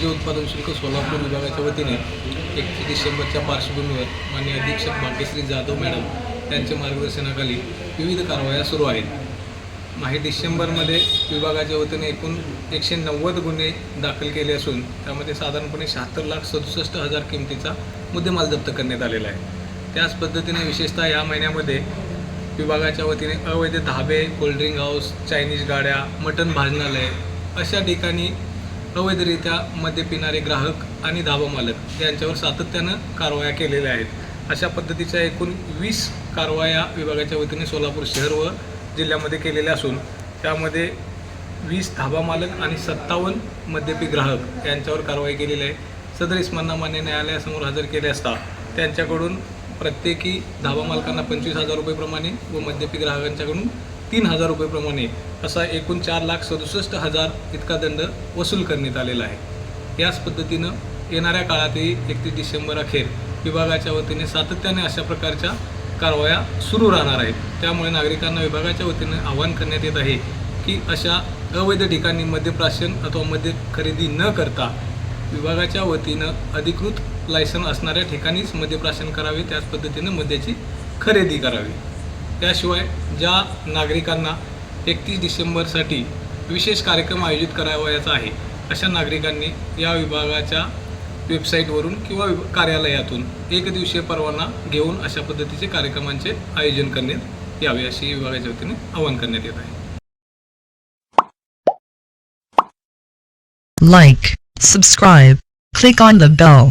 जे उत्पादन शुल्क सोलापूर विभागाच्या वतीने एकतीस डिसेंबरच्या पार्श्वभूमीवर माननीय अधीक्षक भाग्यश्री जाधव मॅडम यांच्या मार्गदर्शनाखाली विविध कारवाया सुरू आहेत. माहे डिसेंबरमध्ये विभागाच्या वतीने एकूण एकशे नव्वद गुन्हे दाखल केले असून त्यामध्ये साधारणपणे शहात्तर लाख सदुसष्ट हजार किमतीचा मुद्देमाल जप्त करण्यात आलेला आहे. त्याच पद्धतीने विशेषतः या महिन्यामध्ये विभागाच्या वतीने अवैध धाबे कोल्ड्रिंक हाऊस चायनीज गाड्या मटण भाजनालय अशा ठिकाणी अवैधरित्या मद्य पिणारे ग्राहक आणि धाबा मालक यांच्यावर सातत्यानं कारवाया केलेल्या आहेत. अशा पद्धतीच्या एकूण वीस कारवाया विभागाच्या वतीने सोलापूर शहर व जिल्ह्यामध्ये केलेल्या असून त्यामध्ये वीस धाबा मालक आणि सत्तावन्न मद्यपी ग्राहक यांच्यावर कारवाई केलेली आहे. सदर इस्मांना मान्य न्यायालयासमोर हजर केले असता त्यांच्याकडून प्रत्येकी धाबा मालकांना पंचवीस हजार रुपयेप्रमाणे व मद्यपी ग्राहकांच्याकडून तीन हजार रुपयेप्रमाणे असा एकूण चार लाख सदुसष्ट हजार इतका दंड वसूल करण्यात आलेला आहे. याच पद्धतीनं येणाऱ्या काळातही एकतीस डिसेंबर अखेर विभागाच्या वतीने सातत्याने अशा प्रकारच्या कारवाया सुरू राहणार आहेत. त्यामुळे नागरिकांना विभागाच्या वतीने आवाहन करण्यात येत आहे की अशा अवैध ठिकाणी मद्यप्राशन अथवा मद्य खरेदी न करता विभागाच्या वतीनं अधिकृत लायसन असणाऱ्या ठिकाणीच मद्यप्राशन करावे त्याच पद्धतीनं मद्याची खरेदी करावी. त्याशिवाय ज्या नागरिकांना एकतीस डिसेंबरसाठी विशेष कार्यक्रम आयोजित करावयाचा आहे अशा नागरिकांनी या विभागाच्या वेबसाईटवरून किंवा कार्यालयातून एक दिवसीय परवाना घेऊन अशा पद्धतीचे कार्यक्रमांचे आयोजन करण्यात यावे अशी विभागाच्या वतीने आवाहन करण्यात येत आहे Like, subscribe, click on the bell.